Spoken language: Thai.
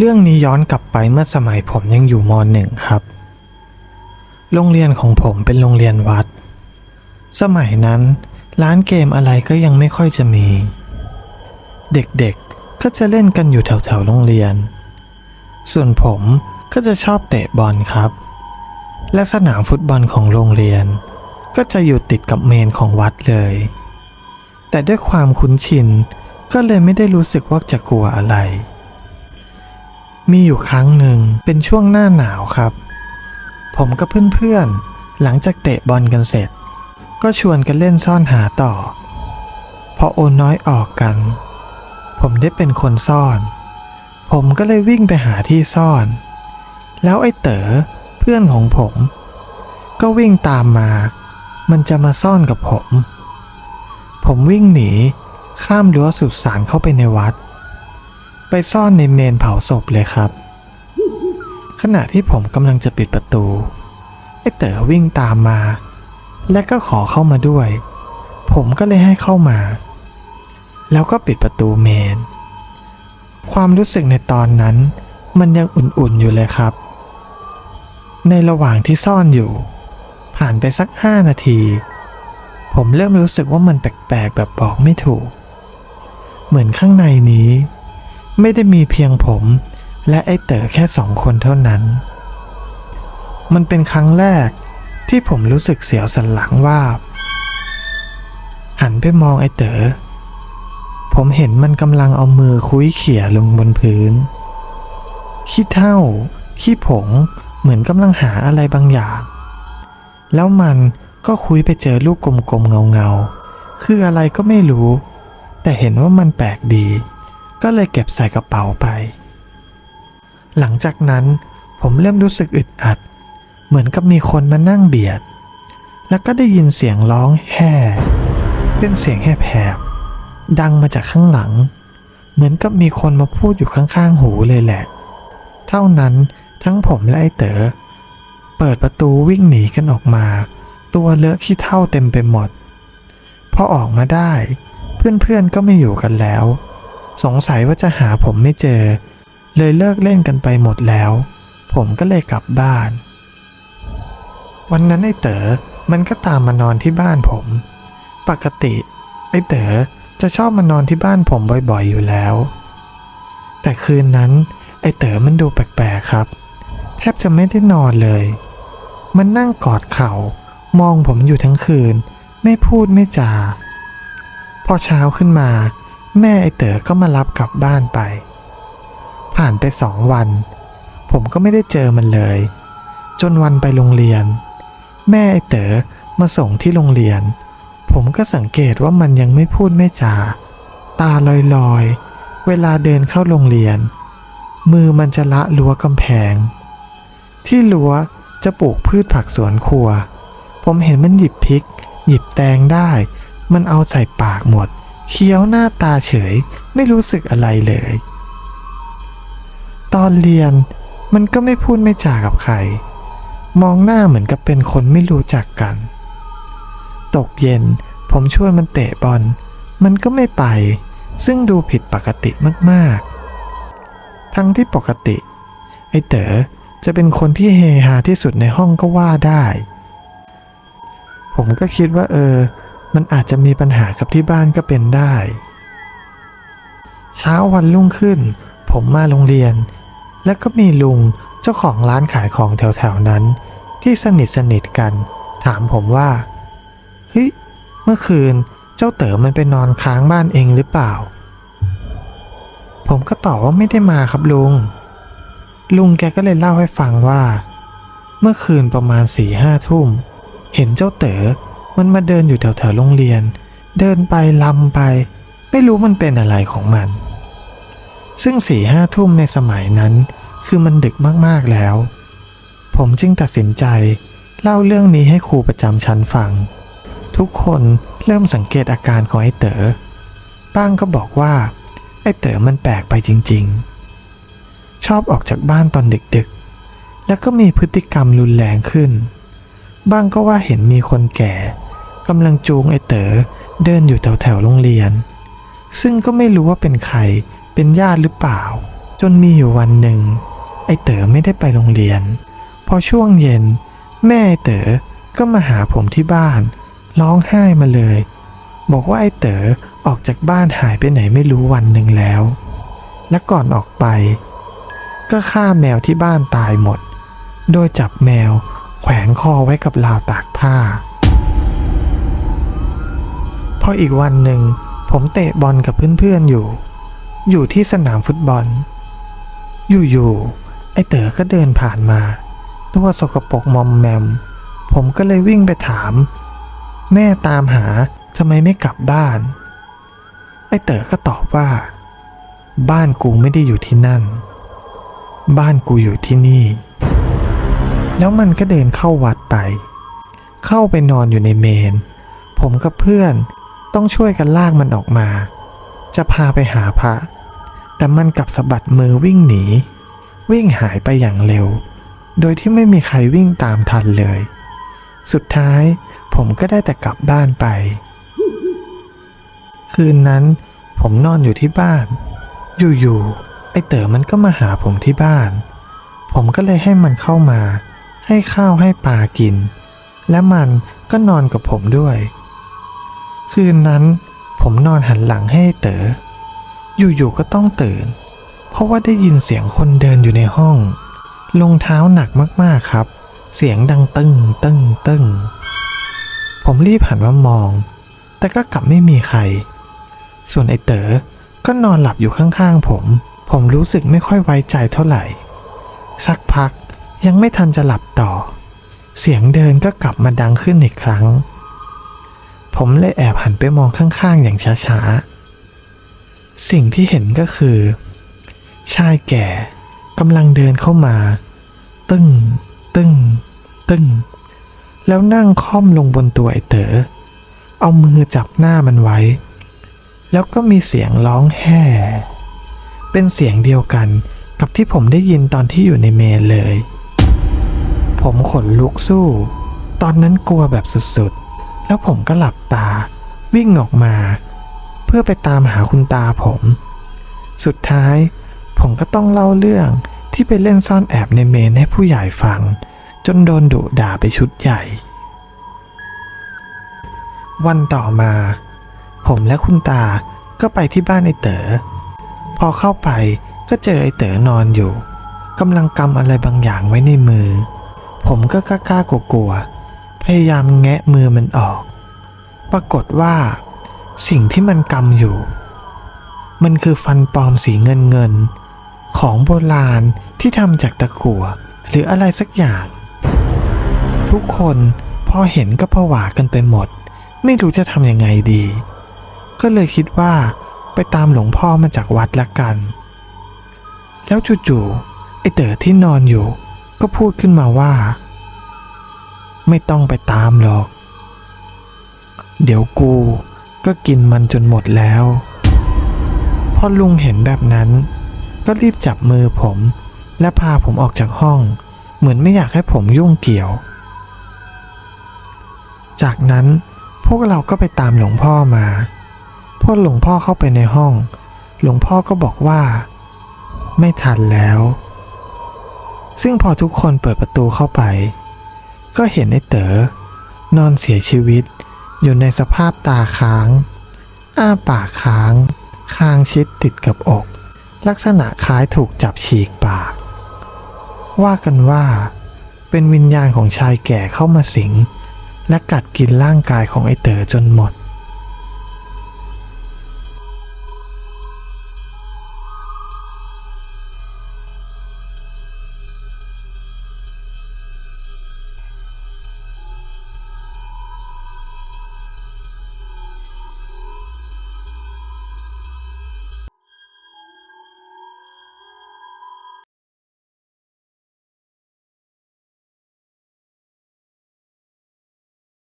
เรื่องนี้ย้อนกลับไปเมื่อสมัยผมยังอยู่มหนึ่งครับ โรงเรียนของผมเป็นโรงเรียนวัด สมัยนั้นร้านเกมอะไรก็ยังไม่ค่อยจะมี เด็กๆก็จะเล่นกันอยู่แถวๆโรงเรียน ส่วนผมก็จะชอบเตะบอลครับ และสนามฟุตบอลของโรงเรียน ก็จะอยู่ติดกับเมนของวัดเลย แต่ด้วยความคุ้นชินก็เลยไม่ได้รู้สึกว่าจะกลัวอะไร มีอยู่ครั้งหนึ่งเป็นช่วงหน้าหนาวครับ ผมกับเพื่อนๆ หลังจากเตะบอลกันเสร็จ ก็ชวนกันเล่นซ่อนหาต่อ พอโอนน้อยออกกัน ผมได้เป็นคนซ่อน ผมก็เลยวิ่งไปหาที่ซ่อน แล้วไอ้เต๋อเพื่อนของผม ก็วิ่งตามมา มันจะมาซ่อนกับผม ผมวิ่งหนีข้ามรั้วสุสานเข้าไปในวัด ไปซ่อนในเมนเผาศพเลยครับ ขณะที่ผมกำลังจะปิดประตู ไอ้เต๋อวิ่งตามมา และก็ขอเข้ามาด้วย ผมก็เลยให้เข้ามา แล้วก็ปิดประตูเมน ความรู้สึกในตอนนั้น มันยังอุ่นๆอยู่เลยครับ ในระหว่างที่ซ่อนอยู่ ผ่านไปสักห้านาที ผมเริ่มรู้สึกว่ามันแปลกๆแบบบอกไม่ถูก เหมือนข้างในนี้ ไม่ได้มีเพียงผม และไอ้เต๋อแค่สองคนเท่านั้น มันเป็นครั้งแรกที่ผมรู้สึกเสียวสันหลังว่า หันไปมองไอ้เต๋อ ผมเห็นมันกำลังเอามือคุ้ยเขี่ยลงบนพื้น ขี้เท่า ขี้ผง เหมือนกำลังหาอะไรบางอย่าง แล้วมันก็คุยไปเจอลูกกลมๆเงาๆ คืออะไรก็ไม่รู้ แต่เห็นว่ามันแปลกดี ก็เลยเก็บใส่กระเป๋าไป หลังจากนั้นผมเริ่มรู้สึกอึดอัด เหมือนกับมีคนมานั่งเบียด แล้วก็ได้ยินเสียงร้องแห่เป็นเสียงแหบๆดังมาจากข้างหลัง เหมือนกับมีคนมาพูดอยู่ข้างๆหูเลยแหละ เท่านั้นทั้งผมและไอ้เต๋อเปิดประตูวิ่งหนีกันออกมา ตัวเลอะขี้เท่าเต็มไปหมด พอออกมาได้ เพื่อนๆก็ไม่อยู่กันแล้ว สงสัยว่าจะหาผมไม่เจอ เลยเลิกเล่นกันไปหมดแล้ว ผมก็เลยกลับบ้าน วันนั้นไอ้เต๋อมันก็ตามมานอนที่บ้านผม ปกติ ไอ้เต๋อจะชอบมานอนที่บ้านผมบ่อยๆอยู่แล้ว แต่คืนนั้น ไอ้เต๋อมันดูแปลกๆครับ แทบจะไม่ได้นอนเลย มันนั่งกอดเข่ามองผมอยู่ทั้งคืน ไม่พูดไม่จา พอเช้าขึ้นมา แม่ไอเต๋อก็มารับกลับบ้านไป ผ่านไปสองวัน ผมก็ไม่ได้เจอมันเลย จนวันไปโรงเรียน แม่ไอเต๋อมาส่งที่โรงเรียน ผมก็สังเกตว่ามันยังไม่พูดไม่จา ตาลอยๆ เวลาเดินเข้าโรงเรียน มือมันจะละรั้วกำแพง ที่รั้วจะปลูกพืชผักสวนครัว ผมเห็นมันหยิบพริก หยิบแตงได้ มันเอาใส่ปากหมด เคี้ยวหน้าตาเฉยไม่รู้สึกอะไรเลย ตอนเรียนมันก็ไม่พูดไม่จากับใคร มองหน้าเหมือนกับเป็นคนไม่รู้จักกัน ตกเย็นผมชวนมันเตะบอล มันก็ไม่ไป ซึ่งดูผิดปกติมากๆ ทั้งที่ปกติ ไอ้เต๋อจะเป็นคนที่เฮฮาที่สุดในห้องก็ว่าได้ ผมก็คิดว่าเออ มันอาจจะมีปัญหากับที่บ้านก็เป็นได้ เช้าวันรุ่งขึ้น ผมมาโรงเรียน แล้วก็มีลุงเจ้าของร้านขายของแถวๆนั้น ที่สนิทสนิทกัน ถามผมว่าเฮ้ยเมื่อคืนเจ้าเต๋อมันไปนอนค้างบ้านเองหรือเปล่า ผมก็ตอบว่าไม่ได้มาครับลุง ลุงแกก็เลยเล่าให้ฟังว่า เมื่อคืนประมาณสี่ห้าทุ่ม เห็นเจ้าเต๋อ มันมาเดินอยู่แถวๆโรงเรียน เดินไปลำไป ไม่รู้มันเป็นอะไรของมัน ซึ่งสี่ห้าทุ่มในสมัยนั้น คือมันดึกมากๆแล้ว ผมจึงตัดสินใจ เล่าเรื่องนี้ให้ครูประจำชั้นฟัง ทุกคนเริ่มสังเกตอาการของไอ้เต๋อบ้างก็บอกว่า ไอ้เต๋อมันแปลกไปจริง ๆ ชอบออกจากบ้านตอนดึกๆ แล้วก็มีพฤติกรรมรุนแรงขึ้นบ้างก็ว่าเห็นมีคนแก่ กำลังจูงไอเต๋อเดินอยู่แถวๆโรงเรียน ซึ่งก็ไม่รู้ว่าเป็นใครเป็นญาติหรือเปล่า จนมีอยู่วันหนึ่ง ไอเต๋อไม่ได้ไปโรงเรียน พอช่วงเย็น แม่ไอเต๋อก็มาหาผมที่บ้าน ร้องไห้มาเลย บอกว่าไอเต๋อออกจากบ้านหายไปไหนไม่รู้วันหนึ่งแล้ว และก่อนออกไป ก็ฆ่าแมวที่บ้านตายหมด โดยจับแมวแขวนคอไว้กับราวตากผ้า ออีกวันหนึ่ง ผมเตะบอลกับเพื่อนๆอยู่ อยู่ที่สนามฟุตบอล อยู่ๆไอเต๋อก็เดินผ่านมาตัวสกปรกมอมแมม ผมก็เลยวิ่งไปถาม แม่ตามหาทำไมไม่กลับบ้าน ไอเต๋อก็ตอบว่า บ้านกูไม่ได้อยู่ที่นั่น บ้านกูอยู่ที่นี่ แล้วมันก็เดินเข้าวัดไป เข้าไปนอนอยู่ในเมน ผมกับเพื่อน ต้องช่วยกันลากมันออกมา จะพาไปหาพระ แต่มันกลับสะบัดมือวิ่งหนี วิ่งหายไปอย่างเร็ว โดยที่ไม่มีใครวิ่งตามทันเลย สุดท้ายผมก็ได้แต่กลับบ้านไป คืนนั้นผมนอนอยู่ที่บ้าน อยู่ๆไอเต๋อมันก็มาหาผมที่บ้าน ผมก็เลยให้มันเข้ามา ให้ข้าวให้ปลากิน และมันก็นอนกับผมด้วย คืนนั้นผมนอนหันหลังให้เต๋อ อยู่ๆก็ต้องตื่น เพราะว่าได้ยินเสียงคนเดินอยู่ในห้อง ลงเท้าหนักมากๆครับ เสียงดังตึ้งตึ้งตึ้งผมรีบหันมามอง แต่ก็กลับไม่มีใคร ส่วนไอ้เต๋อ ก็นอนหลับอยู่ข้างๆผม ผมรู้สึกไม่ค่อยไว้ใจเท่าไหร่ สักพักยังไม่ทันจะหลับต่อ เสียงเดินก็กลับมาดังขึ้นอีกครั้ง ผมเลยแอบหันไปมองข้างๆ อย่างช้าๆ สิ่งที่เห็นก็คือ ชายแก่กำลังเดินเข้ามา ตึ้ง ตึ้ง ตึ้ง แล้วนั่งค่อมลงบนตัวไอ้เต๋อเอามือจับหน้ามันไว้ แล้วก็มีเสียงร้องแห่เป็นเสียงเดียวกันกับที่ผมได้ยินตอนที่อยู่ในเมนเลย ผมขนลุกสู้ ตอนนั้นกลัวแบบสุดๆ แล้วผมก็หลับตาวิ่งออกมา เพื่อไปตามหาคุณตาผม สุดท้ายผมก็ต้องเล่าเรื่องที่ไปเล่นซ่อนแอบในเมนให้ผู้ใหญ่ฟัง จนโดนดุด่าไปชุดใหญ่ วันต่อมา ผมและคุณตาก็ไปที่บ้านไอเต๋อพอเข้าไปก็เจอไอเต๋อนอนอยู่กำลังกำอะไรบางอย่างไว้ในมือ ผมก็กล้ากลัวๆ พยายามแงะมือมันออก ปรากฏว่า สิ่งที่มันกำอยู่ มันคือฟันปลอมสีเงินเงินๆของโบราณที่ทำจากตะกั่วหรืออะไรสักอย่าง ทุกคนพอเห็นก็ผวากันไปหมด ไม่รู้จะทำยังไงดี ก็เลยคิดว่าไปตามหลวงพ่อมาจากวัดละกัน แล้วจู่ๆไอเต๋อที่นอนอยู่ ก็พูดขึ้นมาว่า ไม่ต้องไปตามหรอก เดี๋ยวกูก็กินมันจนหมดแล้วพอลุงเห็นแบบนั้น ก็รีบจับมือผม และพาผมออกจากห้อง เหมือนไม่อยากให้ผมยุ่งเกี่ยว จากนั้นพวกเราก็ไปตามหลวงพ่อมา พวกหลวงพ่อเข้าไปในห้อง หลวงพ่อก็บอกว่า ไม่ทันแล้ว ซึ่งพอทุกคนเปิดประตูเข้าไป ก็เห็นไอ้เต๋อนอนเสียชีวิต อยู่ในสภาพตาค้าง อ้าปากค้าง คางชิดติดกับอก ลักษณะคล้ายถูกจับฉีกปาก ว่ากันว่า เป็นวิญญาณของชายแก่เข้ามาสิง และกัดกินร่างกายของไอเต๋อจนหมด